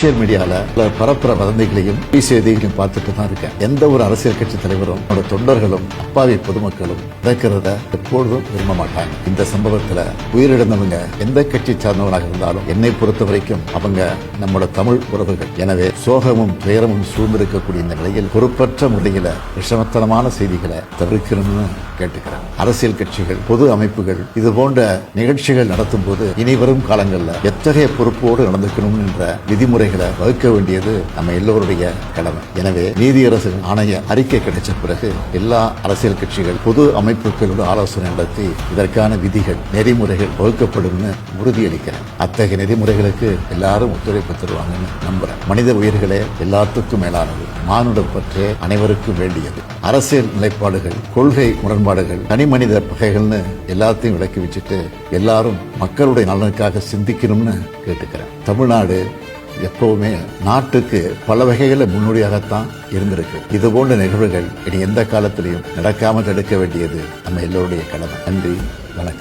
Social மீடியாவில் பரப்புற வதந்திகளையும் பொய் செய்திகளையும் பார்த்துட்டு தான் இருக்கேன். எந்த ஒரு அரசியல் கட்சி தலைவரும் அவரோட தொண்டர்களும் அப்பாவி பொதுமக்களும் இறக்கிறத எப்பொழுதும் விரும்ப மாட்டாங்க. இந்த சம்பவத்தில் உயிரிழந்தவங்க எந்த கட்சி சார்ந்தவனாக இருந்தாலும் என்னை பொறுத்த வரைக்கும் அவங்க நம்மளோட தமிழ் உறவுகள். எனவே சோகமும் துயரமும் சூழ்ந்திருக்கக்கூடிய இந்த நிலையில் பொறுப்பற்ற முறையில் விஷமத்தனமான செய்திகளை தவிர்க்கணும்னு கேட்டுக்கிறேன். அரசியல் கட்சிகள் பொது அமைப்புகள் இது போன்ற நிகழ்ச்சிகள் நடத்தும் போது இனி வரும் காலங்களில் எத்தகைய பொறுப்போடு நடந்துக்கணும் என்ற விதிமுறை விதிமுறைகளை வகுக்க வேண்டியது நம்ம எல்லோருடைய கடமை. எனவே நீதியரசு ஆணைய அறிக்கை கிடைச்ச பிறகு எல்லா அரசியல் கட்சிகள் பொது அமைப்புகளோடு ஆலோசனை நடத்தி இதற்கான விதிகள் நெறிமுறைகள் வகுக்கப்படும்னு உறுதியளிக்கிறேன். அத்தகைய நெறிமுறைகளுக்கு எல்லாரும் ஒத்துழைப்பு தருவாங்கன்னு நம்புறேன். மனித உயிர்களே எல்லாத்துக்கும் மேலானது மானுட பற்றே அனைவருக்கும் வேண்டியது. அரசியல் நிலைப்பாடுகள் கொள்கை முரண்பாடுகள் தனி மனித பகைகள்னு எல்லாத்தையும் விளக்கி வச்சுட்டு எல்லாரும் மக்களுடைய நலனுக்காக சிந்திக்கணும்னு கேட்டுக்கிறேன். தமிழ்நாடு எப்பவுமே நாட்டுக்கு பல வகைகளில் முன்னோடியாகத்தான் இருந்திருக்கு. இது போன்ற நிகழ்வுகள் இனி எந்த காலத்திலையும் நடக்காமல் தடுக்க வேண்டியது நம்ம எல்லோருடைய கடமை. நன்றி வணக்கம்.